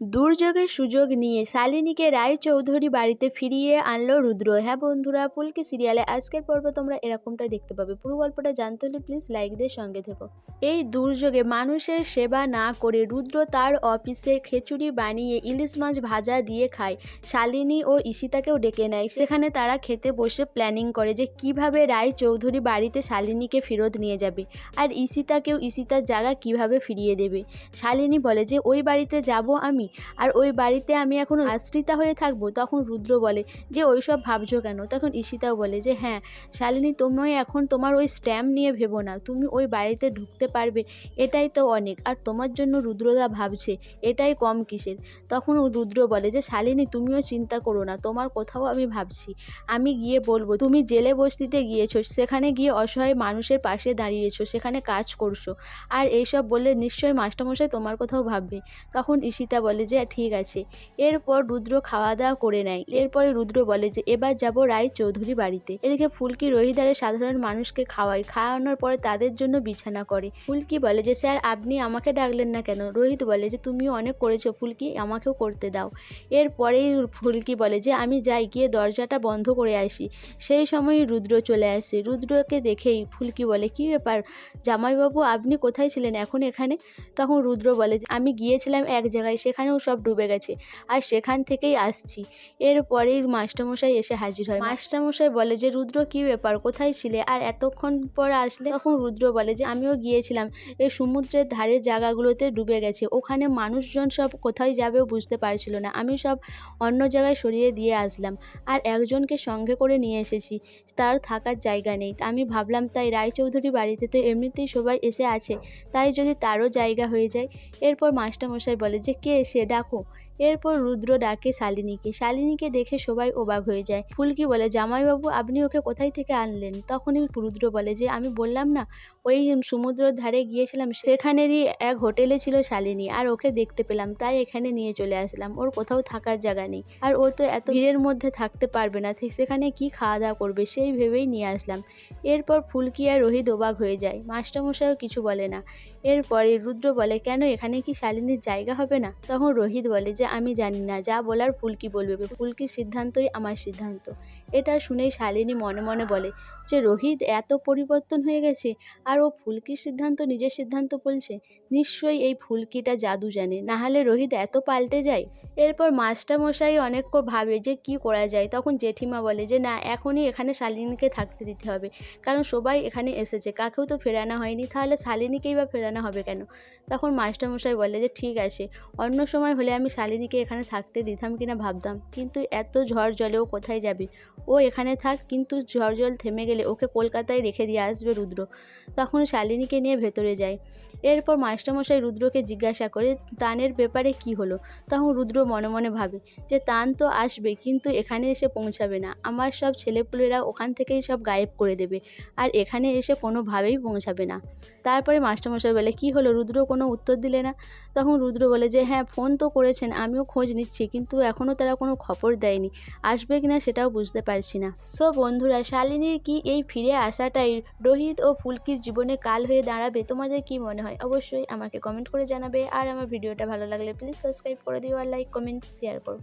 দুর্যোগের সুযোগ নিয়ে শালিনীকে রায়চৌধুরী বাড়িতে ফিরিয়ে আনলো রুদ্র। হ্যাঁ বন্ধুরা, পুলকি সিরিয়ালে আজকের পর্ব তোমরা এরকমটাই দেখতে পাবে। পুরো গল্পটা জানতে হলে প্লিজ লাইক দিয়ে সঙ্গে থেকো। এই দুর্যোগে মানুষের সেবা না করে রুদ্র তার অফিসে খিচুড়ি বানিয়ে ইলিশ মাছ ভাজা দিয়ে খায়। শালিনী ও ঈশিতাকেও ডেকে নেয়। সেখানে তারা খেতে বসে প্ল্যানিং করে যে কীভাবে রায়চৌধুরী বাড়িতে শালিনীকে ফেরত নিয়ে যাবে আর ঈশিতাকেও ঈশিতার জায়গা কীভাবে ফিরিয়ে দেবে। শালিনী বলে যে, ওই বাড়িতে যাব আমি আর ওই বাড়িতে আমি এখন আশ্রিতা হয়ে থাকব, তখন রুদ্র বলে, যে ওই সব ভাবছ কেন? তখন ঈশিতাও বলে, যে হ্যাঁ শালিনী তুমি এখন তোমার ওই স্ট্যাম্প নিয়ে ভেবো না, তুমি ওই বাড়িতে ঢুকতে পারবে, এটাই তো অনেক, আর তোমার জন্য রুদ্রদা ভাবছে, এটাই কম কিসের? তখন রুদ্র বলে, যে শালিনী তুমিও চিন্তা করো না, তোমার কোথাও আমি ভাবছি, আমি গিয়ে বলব, তুমি জেলে বস্তিতে গিয়েছো, সেখানে গিয়ে অসহায় মানুষের পাশে দাঁড়িয়েছো, সেখানে কাজ করছ, আর এইসব বললে নিশ্চয়ই মাস্টারমশাই তোমার কোথাও ভাববে। তখন ঈশিতা বলে যে, ঠিক আছে। এরপর রুদ্র খাওয়া দাওয়া করে নেয়। এরপরে রুদ্র বলে যে, এবার যাব রায় চৌধুরী বাড়িতে। এদিকে ফুলকি রহিদারে সাধারণ মানুষকে খাওয়ায়। খাওয়ানোর পরে তাদের জন্য বিছানা করে। ফুলকি বলে যে, স্যার, আপনি আমাকে ডাকলেন না কেন? রোহিত বলে যে, তুমিও অনেক করেছ, ফুলকি, আমাকেও করতে দাও। এরপরেই ফুলকি বলে যে, আমি যাই, গিয়ে দরজাটা বন্ধ করে আসি। সেই সময় রুদ্র চলে আসে। রুদ্রকে দেখেই ফুলকি বলে, কি ব্যাপার? জামাইবাবু, আপনি কোথায় ছিলেন? এখন এখানে? তখন রুদ্র বলে যে, আমি গিয়েছিলাম এক জায়গায় সেখানেও সব ডুবে গেছে। আর সেখান থেকেই আসছি। এরপরেই মাস্টারমশাই এসে হাজির হয়। মাস্টারমশাই বলে যে, রুদ্র, কি ব্যাপার? কোথায় ছিলে? আর এতক্ষণ পর আসলে তখন রুদ্র বলে যে, আমিও গিয়েছিলাম। এই সমুদ্রের ধারের জায়গাগুলোতে ডুবে গেছে। ওখানে মানুষজন সব কোথায় যাবেও বুঝতে পারছিল না। আমি সব অন্য জায়গায় সরিয়ে দিয়ে আসলাম। আর একজনকে সঙ্গে করে নিয়ে এসেছি। তার থাকার জায়গা নেই। আমি ভাবলাম, তাই রায়চৌধুরী বাড়িতে তো এমনিতেই সবাই এসে আছে। তাই যদি তারও জায়গা হয়ে যায়? এরপর মাস্টারমশাই বলে যে, কে এসে ডাকো এরপর রুদ্র ডাকে শালিনীকে। শালিনীকে দেখে সবাই অবাক হয়ে যায়। ফুলকি বলে, জামাইবাবু, আপনি ওকে কোথায় থেকে আনলেন? তখনই রুদ্র বলে যে, আমি বললাম না, ওই সমুদ্রের ধারে গিয়েছিলাম, সেখানেরই এক হোটেলে ছিল শালিনী, আর ওকে দেখতে পেলাম, তাই এখানে নিয়ে চলে আসলাম, ওর কোথাও থাকার জায়গা নেই, আর ও তো এত ভিড়ের মধ্যে থাকতে পারবে না সেখানে কি খাওয়া দাওয়া করবে, সেই ভেবেই নিয়ে আসলাম। এরপর ফুলকি আর রোহিত অবাক হয়ে যায়, মাস্টারমশাইও কিছু বলে না। এরপরে রুদ্র বলে, কেন, এখানে কি শালিনীর জায়গা হবে না? তখন রোহিত বলে যে আমি জানি না, যা বলার ফুলকি বলবে? ফুলকির সিদ্ধান্তই আমার সিদ্ধান্ত। এটা শুনেই শালিনী মনে মনে বলে, যে রোহিত এত পরিবর্তন হয়ে গেছে, আর ও ফুলকির সিদ্ধান্ত, নিজের সিদ্ধান্ত বলছে? নিশ্চয়ই এই ফুলকিটা জাদু জানে না হলে রোহিত এত পাল্টে যায়? এরপর মাস্টারমশাই অনেক ভাবে যে কি করা যায়, তখন জেঠিমা বলে যে, না, এখনই এখানে শালিনীকে থাকতে দিতে হবে, কারণ সবাই এখানে এসেছে, কাকেও তো ফেরানো হয়নি, তাহলে শালিনীকেই বা ফেরানো হবে কেন? তখন মাস্টারমশাই বলে যে, ঠিক আছে, অন্য সময় হলে আমি শালিনীকে এখানে থাকতে দিতাম কিনা ভাবতাম, কিন্তু এত ঝড় জলেও কোথায় যাবে? ও এখানে থাক, কিন্তু ঝড় জল থেমে গেলে ওকে কলকাতায় রেখে দিয়ে আসবে রুদ্র। তখন শালিনীকে নিয়ে ভেতরে যায় এরপর মাস্টারমশাই রুদ্রকে জিজ্ঞাসা করে, তানের ব্যাপারে কি হলো? তখন রুদ্র মনে মনে ভাবে যে, তান তো আসবে, কিন্তু এখানে এসে পৌঁছাবে না। আমার সব ছেলেপুলেরা ওখান থেকেই সব গায়েব করে দেবে, আর এখানে এসে কোনোভাবেই পৌঁছাবে না। তারপরে মাস্টারমশাই বলে, কি হলো? রুদ্র কোনো উত্তর দিলে না? তখন রুদ্র বলে যে হ্যাঁ ফোন তো করেছেন আমিও খোঁজ নিচ্ছি, কিন্তু এখনও তারা কোনো খবর দেয়নি। আসবে কি না সেটাও বুঝতে পারছি না। সো বন্ধুরা শালিনীর কি এই ফিরে আসাটাই রোহিত ও ফুলকির জীবনে কাল হয়ে দাঁড়াবে? তোমাদের কি মনে হয়? অবশ্যই আমাকে কমেন্ট করে জানাবে। আর আমার ভিডিওটা ভালো লাগলে প্লিজ সাবস্ক্রাইব করে দিও আর লাইক কমেন্ট শেয়ার করো।